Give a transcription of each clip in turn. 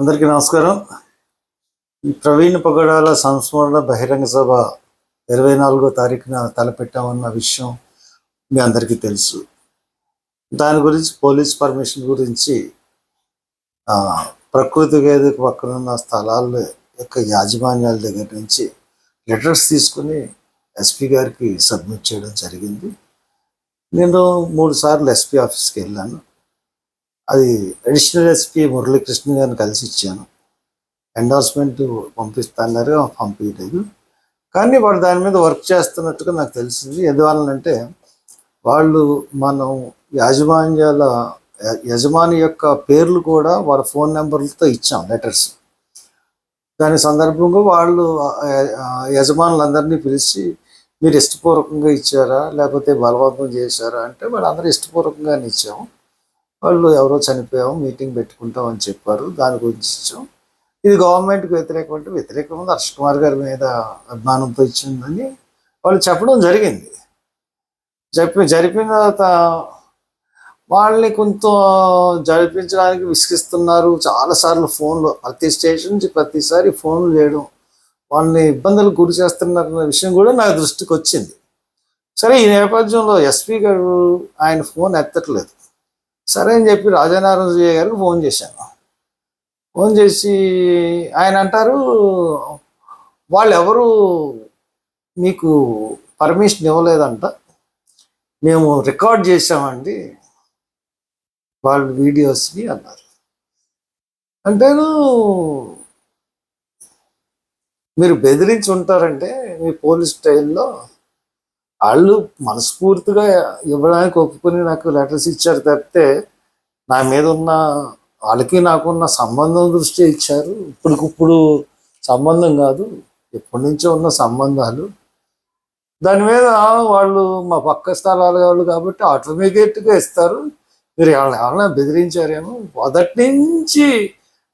అందరికీ నమస్కారం. ఈ ప్రవీణ్ పగడాల సంస్మరణ బహిరంగ సభ ఇరవై నాలుగో తారీఖున తలపెట్టామన్న విషయం మీ అందరికీ తెలుసు. దాని గురించి పోలీస్ పర్మిషన్ గురించి ప్రకృతి వేదిక పక్కన ఉన్న స్థలాల యొక్క యాజమాన్యాల దగ్గర నుంచి లెటర్స్ తీసుకుని ఎస్పీ గారికి సబ్మిట్ చేయడం జరిగింది. నేను మూడు సార్లు ఎస్పీ ఆఫీస్కి వెళ్ళాను. అది అడిషనల్ ఎస్పీ మురళీకృష్ణ గారిని కలిసి ఇచ్చాను. ఎండార్స్మెంట్ పంపిస్తాన్నారు పంపించలేదు కానీ వాళ్ళు దాని మీద వర్క్ చేస్తున్నట్టుగా నాకు తెలిసింది. ఎందువలనంటే వాళ్ళు మనం యాజమాన్యాల యజమాని యొక్క పేర్లు కూడా వాళ్ళ ఫోన్ నెంబర్లతో ఇచ్చాం లెటర్స్ దాని సందర్భంగా వాళ్ళు యజమానులందరినీ పిలిచి మీరు ఇష్టపూర్వకంగా ఇచ్చారా? లేకపోతే బలవంతం చేశారా? అంటే వాళ్ళందరూ ఇష్టపూర్వకంగానే ఇచ్చాము. వాళ్ళు ఎవరో చనిపోయాము మీటింగ్ పెట్టుకుంటాం అని చెప్పారు. దాని గురించి ఇది గవర్నమెంట్కి వ్యతిరేకం అంటే వ్యతిరేకం ఉంది హర్ష్ కుమార్ గారి మీద అభిమానంతో ఇచ్చిందని వాళ్ళు చెప్పడం జరిగింది. చెప్పి జరిపిన తర్వాత వాళ్ళని కొంత జరిపించడానికి విసిగిస్తున్నారు. చాలాసార్లు ఫోన్లు ప్రతి స్టేషన్ నుంచి ప్రతిసారి ఫోన్లు చేయడం వాళ్ళని ఇబ్బందులు గురి చేస్తున్నారన్న విషయం కూడా నా దృష్టికి వచ్చింది. సరే ఈ నేపథ్యంలో ఎస్పీ గారు ఆయన ఫోన్ ఎత్తట్లేదు. సరే అని చెప్పి రాజనారాయణ గారికి ఫోన్ చేశాను. ఫోన్ చేసి ఆయన అంటారు వాళ్ళు ఎవరు మీకు పర్మిషన్ ఇవ్వలేదంట. మేము రికార్డ్ చేసామండి వాళ్ళ వీడియోస్ని అన్నారు. అంటే మీరు బెదిరించి ఉంటారంటే మీ పోలీస్ స్టైల్లో వాళ్ళు మనస్ఫూర్తిగా ఇవ్వడానికి ఒప్పుకొని నాకు లెటర్స్ ఇచ్చారు తప్పితే నా మీద ఉన్న వాళ్ళకి నాకున్న సంబంధం దృష్టి ఇచ్చారు. ఇప్పటికిప్పుడు సంబంధం కాదు ఎప్పటి నుంచో ఉన్న సంబంధాలు. దాని మీద వాళ్ళు మా పక్క స్థలాలు వాళ్ళు కాబట్టి ఆటోమేటిక్గా ఇస్తారు. మీరు ఎవరైనా ఎవరైనా బెదిరించారేమో? మొదటి నుంచి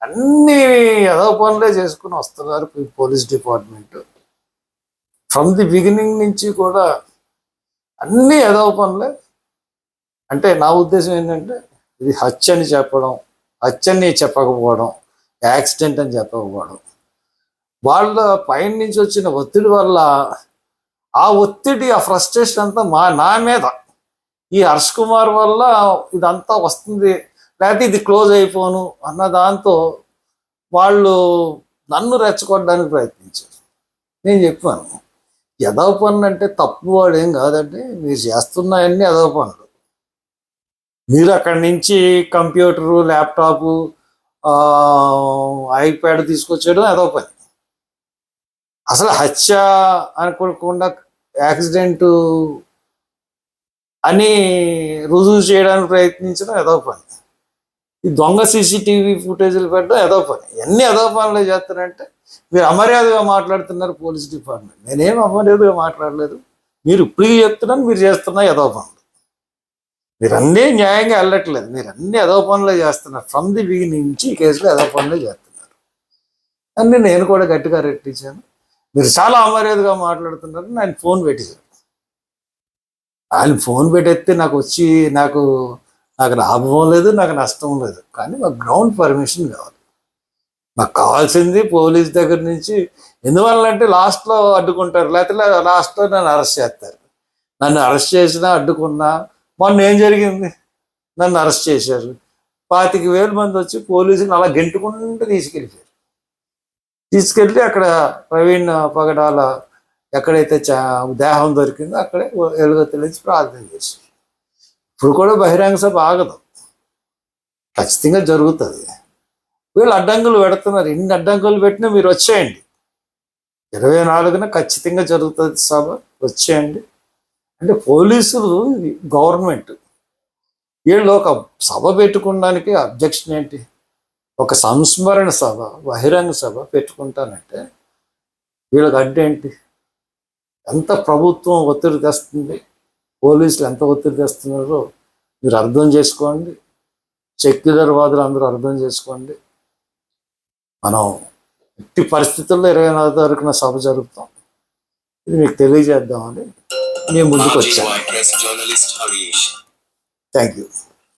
అన్ని ఏదో పనులే చేసుకుని వస్తున్నారు police department. From the beginning నుంచి కూడా అన్నీ ఏదో పనులే. అంటే నా ఉద్దేశం ఏంటంటే ఇది హత్య అని చెప్పడం హత్య అని చెప్పకపోవడం యాక్సిడెంట్ అని చెప్పకపోవడం. వాళ్ళ పైన నుంచి వచ్చిన ఒత్తిడి వల్ల ఆ ఒత్తిడి ఆ ఫ్రస్ట్రేషన్ అంతా మా నా మీద. ఈ హర్ష్ కుమార్ వల్ల ఇదంతా వస్తుంది. లేకపోతే ఇది క్లోజ్ అయిపోను అన్న దాంతో వాళ్ళు నన్ను రెచ్చగొట్టడానికి ప్రయత్నించారు. నేను చెప్పాను. ఎదవ పనులు అంటే తప్పు వాడు ఏం కాదండి. మీరు చేస్తున్నాయన్నీ ఎదవ పనులు మీరు అక్కడి నుంచి కంప్యూటరు ల్యాప్టాపు ఐప్యాడ్ తీసుకొచ్చేయడం ఎదవ పని అసలు హత్య అనుకోకుండా యాక్సిడెంటు అని రుజువు చేయడానికి ప్రయత్నించడం ఏదో పని ఈ దొంగ సీసీటీవీ ఫుటేజీలు పెట్టడం ఏదో పని ఎన్ని ఏదో పనులు చేస్తారంటే మీరు అమర్యాదగా మాట్లాడుతున్నారు పోలీస్ డిపార్ట్మెంట్. నేనేం అమర్యాదగా మాట్లాడలేదు. మీరు ఇప్పుడు చెప్తున్నాను మీరు చేస్తున్న ఏదో పనులు. మీరు అన్నీ న్యాయంగా వెళ్ళట్లేదు. మీరు అన్ని ఏదో పనులే చేస్తున్నారు. ఫ్రమ్ ది బిగినింగ్ నుంచి ఈ కేసులో ఏదో పనులే చేస్తున్నారు. అన్ని నేను కూడా గట్టిగా రెట్టించాను. మీరు చాలా అమర్యాదగా మాట్లాడుతున్నారు. నేను ఫోన్ పెట్టేశాను. ఆయన ఫోన్ పెట్టేస్తే నాకు వచ్చి నాకు నాకు లాభం లేదు నాకు నష్టం లేదు. కానీ మాకు గ్రౌండ్ పర్మిషన్ కావాలి. మాకు కావాల్సింది పోలీస్ దగ్గర నుంచి ఎందువల్ల అంటే లాస్ట్లో అడ్డుకుంటారు. లేకపోతే లాస్ట్లో నన్ను అరెస్ట్ చేస్తారు. నన్ను అరెస్ట్ చేసినా అడ్డుకున్నా మొన్న ఏం జరిగింది? నన్ను అరెస్ట్ చేశారు. పాతిక వేల మంది వచ్చి పోలీసులు అలా గెంటుకుంటూ తీసుకెళ్ళిపోయారు. తీసుకెళ్ళి అక్కడ ప్రవీణ్ పగడాల ఎక్కడైతే చా- దేహం దొరికిందో అక్కడే ఎలుగ ప్రార్థన చేశారు. ఇప్పుడు కూడా బహిరంగ సభ ఆగదు. ఖచ్చితంగా జరుగుతుంది. వీళ్ళు అడ్డంకులు పెడుతున్నారు ఇన్ని అడ్డంకులు పెట్టినా మీరు వచ్చేయండి. ఇరవై నాలుగున ఖచ్చితంగా జరుగుతుంది సభ వచ్చేయండి. అంటే పోలీసులు గవర్నమెంట్. వీళ్ళు ఒక సభ పెట్టుకోవడానికి అబ్జెక్షన్ ఏంటి? ఒక సంస్మరణ సభ బహిరంగ సభ పెట్టుకుంటానంటే వీళ్ళకి అడ్డేంటి ఎంత ప్రభుత్వం ఒత్తిడి తెస్తుంది? పోలీసులు ఎంత ఒత్తిడి తెస్తున్నారో మీరు అర్థం చేసుకోండి. సెక్యులర్ వాదులు అందరూ అర్థం చేసుకోండి. మనం ఎట్టి పరిస్థితుల్లో ఇరవై నాలుగు తారీఖున సభ జరుపుతాం. ఇది మీకు తెలియజేద్దామని నేను ముందుకు Harish. Thank you